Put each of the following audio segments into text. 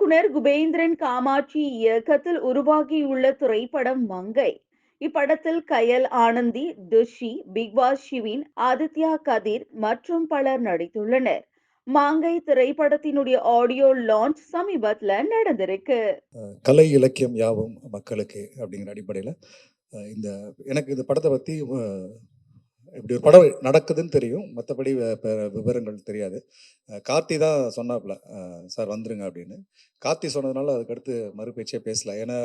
இயக்குனர் குபேந்திரன் காமாட்சி இயக்கத்தில் உருவாகியுள்ள திரைப்படம் மங்கை. இப்படத்தில் கயல் ஆனந்தி துஷி பிக்பாஸ் ஷிவின் ஆதித்யா கதிர் மற்றும் பலர் நடித்துள்ளனர். மாங்கை திரைப்படத்தினுடைய ஆடியோ லான்ச் சமீபத்தில் நடந்திருக்கு. கலை இலக்கியம் யாவும் மக்களுக்கு அப்படிங்கிற அடிப்படையில் இந்த எனக்கு இந்த படத்தை பற்றி இப்படி ஒரு படம் நடக்குதுன்னு தெரியும். மற்றபடி விவரங்கள் தெரியாது. கார்த்தி தான் சொன்னாப்புல சார் வந்துருங்க அப்படின்னு. கார்த்தி சொன்னதுனால அதுக்கடுத்து மறுபேச்சே பேசல. ஏன்னா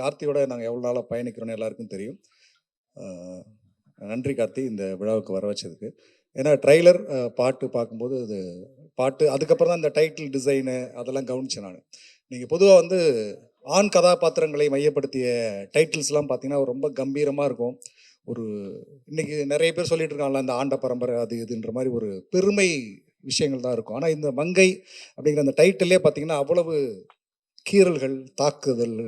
கார்த்தியோட நாங்கள் எவ்வளோ நாளாக பயணிக்கிறோன்னு எல்லாருக்கும் தெரியும். நன்றி கார்த்தி இந்த விழாவுக்கு வர வச்சதுக்கு. ஏன்னா ட்ரைலர் பாட்டு பார்க்கும்போது அது பாட்டு அதுக்கப்புறம் தான் இந்த டைட்டில் டிசைனு அதெல்லாம் கவனிச்சேன் நான். நீங்கள் பொதுவாக வந்து ஆண் கதாபாத்திரங்களை மையப்படுத்திய டைட்டில்ஸ்லாம் பார்த்தீங்கன்னா ரொம்ப கம்பீரமாக இருக்கும். ஒரு இன்னைக்கு நிறைய பேர் சொல்லிட்டு இருக்காங்களா அந்த ஆண்ட பரம்பரை அது இதுன்ற மாதிரி ஒரு பெருமை விஷயங்கள் தான் இருக்கும். ஆனால் இந்த மங்கை அப்படிங்கிற அந்த டைட்டிலே பார்த்தீங்கன்னா அவ்வளவு கீறல்கள் தாக்குதல்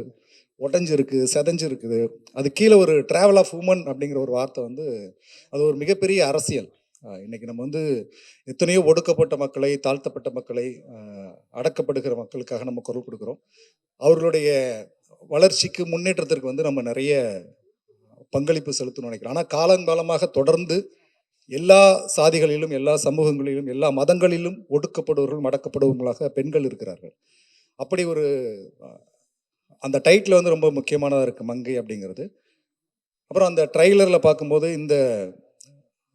உடஞ்சிருக்கு செதஞ்சிருக்குது. அது கீழே ஒரு ட்ராவல் ஆஃப் உமன் அப்படிங்கிற ஒரு வார்த்தை வந்து அது ஒரு மிகப்பெரிய அரசியல். இன்றைக்கி நம்ம வந்து எத்தனையோ ஒடுக்கப்பட்ட மக்களை தாழ்த்தப்பட்ட மக்களை அடக்கப்படுகிற மக்களுக்காக நம்ம குரல் கொடுக்குறோம். அவர்களுடைய வளர்ச்சிக்கு முன்னேற்றத்திற்கு வந்து நம்ம நிறைய பங்களிப்பு செலுத்தணும்னு நினைக்கிறோம் ஆனால் காலங்காலமாக தொடர்ந்து எல்லா சாதிகளிலும் எல்லா சமூகங்களிலும் எல்லா மதங்களிலும் ஒடுக்கப்படுவர்கள் மடக்கப்படுவர்களாக பெண்கள் இருக்கிறார்கள். அப்படி ஒரு அந்த டைட்டில் வந்து ரொம்ப முக்கியமானதாக இருக்குது மங்கை அப்படிங்கிறது. அப்புறம் அந்த ட்ரைலரில் பார்க்கும்போது இந்த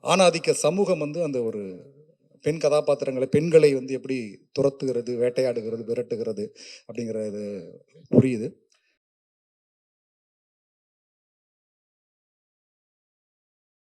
ஆணாதிக்க சமூகம் வந்து அந்த ஒரு பெண் கதாபாத்திரங்களை பெண்களை வந்து எப்படி துரத்துகிறது வேட்டையாடுகிறது விரட்டுகிறது அப்படிங்கிறது புரியுது.